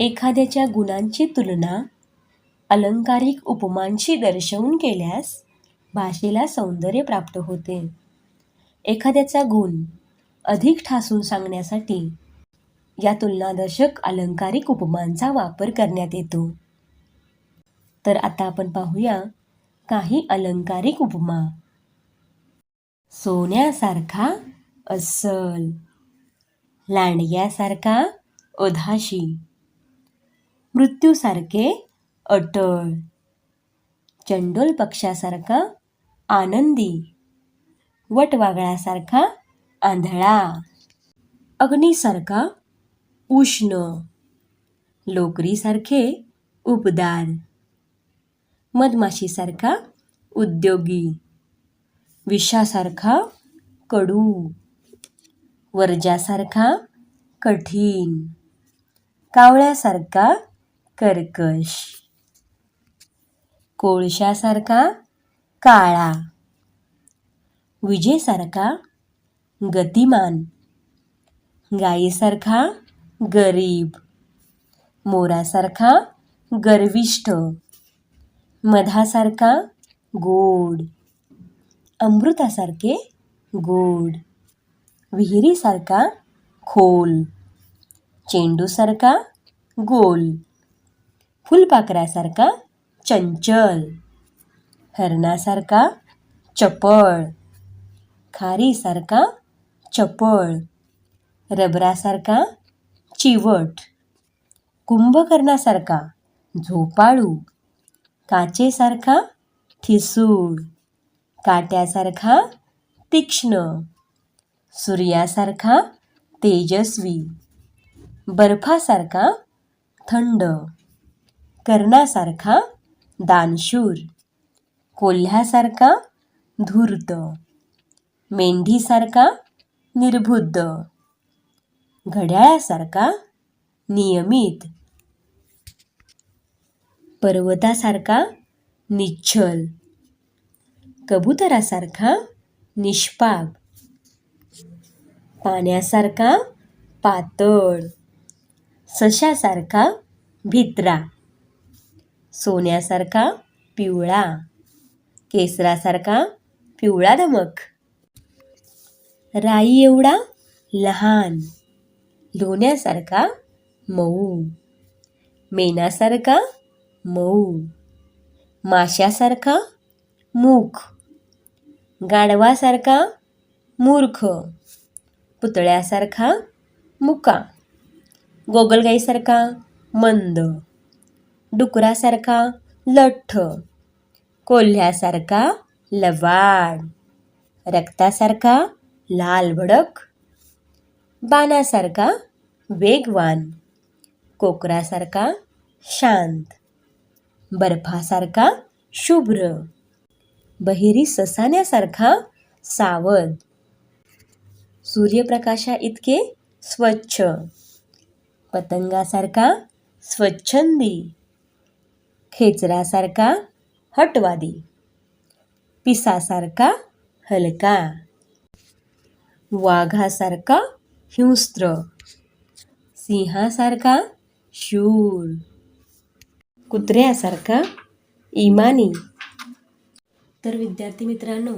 एखाद्याच्या गुणांची तुलना अलंकारिक उपमांशी दर्शवून केल्यास भाषेला सौंदर्य प्राप्त होते. एखाद्याचा गुण अधिक ठासून सांगण्यासाठी या तुलनादर्शक अलंकारिक उपमांचा वापर करण्यात येतो. तर आता आपण पाहूया काही अलंकारिक उपमा. सोन्यासारखा अस्सल लांडग्यासारखा उधाशी मृत्यूसारखे अटळ. चंडोल पक्षासारखा आनंदी. वटवागळासारखा आंधळा. अग्नीसारखा उष्ण. लोकरीसारखे उबदार. मधमाशीसारखा उद्योगी. विषासारखा कडू. वर्जासारखा कठीण. कावळ्यासारखा कर्कश. कोळशासारखा काळा. विजेसारखा गतिमान. गायीसारखा गरीब. मोरासारखा गर्विष्ठ. मधासारखा गोड. अमृतासारखे गोड. विहिरीसारखा खोल. चेंडूसारखा गोल. फुलपाखरासारखा चंचल हरणासारखा चपळ खारीसारखा चपळ रबरासारखा चिवट कुंभकर्णासारखा झोपाळू काचेसारखा ठिसूळ काट्यासारखा तीक्ष्ण सूर्यासारखा तेजस्वी बर्फासारखा थंड. कर्णासारखा दानशूर कोल्ह्यासारखा धूर्त मेंढीसारखा निर्बुद्ध घड्याळासारखा नियमित पर्वतासारखा निच्छल कबुतरासारखा निष्पाप पाण्यासारखा पातळ सशासारखा भित्रा. सोन्यासारखा पिवळा केसरासारखा पिवळा धमक. राई एवढा लहान लोण्यासारखा मऊ मेनासारखा मऊ माशासारखा मूख गाढवासारखा मूर्ख पुतळ्यासारखा मुका गोगलगाईसारखा मंद. डुकरासारखा लठ्ठ कोल्ह्यासारखा लवाड रक्तासारखा लाल भडक बाणासारखा वेगवान कोकरासारखा शांत बर्फासारखा शुभ्र बहिरी ससाण्यासारखा सावध. सूर्यप्रकाशा इतके स्वच्छ पतंगासारखा स्वच्छंदी खेचरासारखा हटवादी. पिसासारखा हलका. वाघासारखा हिंस्त्र सिंहासारखा शूर. कुत्र्यासारखा इमानी. तर विद्यार्थी मित्रांनो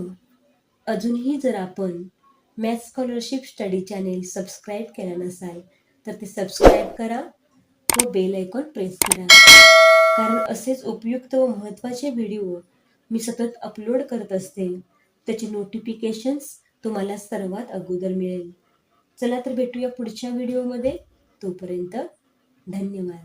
अजूनही जर आपण math scholarship study channel subscribe केलं नसाल तर ते सबस्क्राईब करा व बेल आयकॉन प्रेस करा. कारण असेच उपयुक्त व महत्त्वाचे व्हिडिओ मी सतत अपलोड करत असते. त्याचे नोटिफिकेशन्स तुम्हाला सर्वात अगोदर मिळेल. चला तर भेटूया पुढच्या व्हिडिओमध्ये तोपर्यंत धन्यवाद.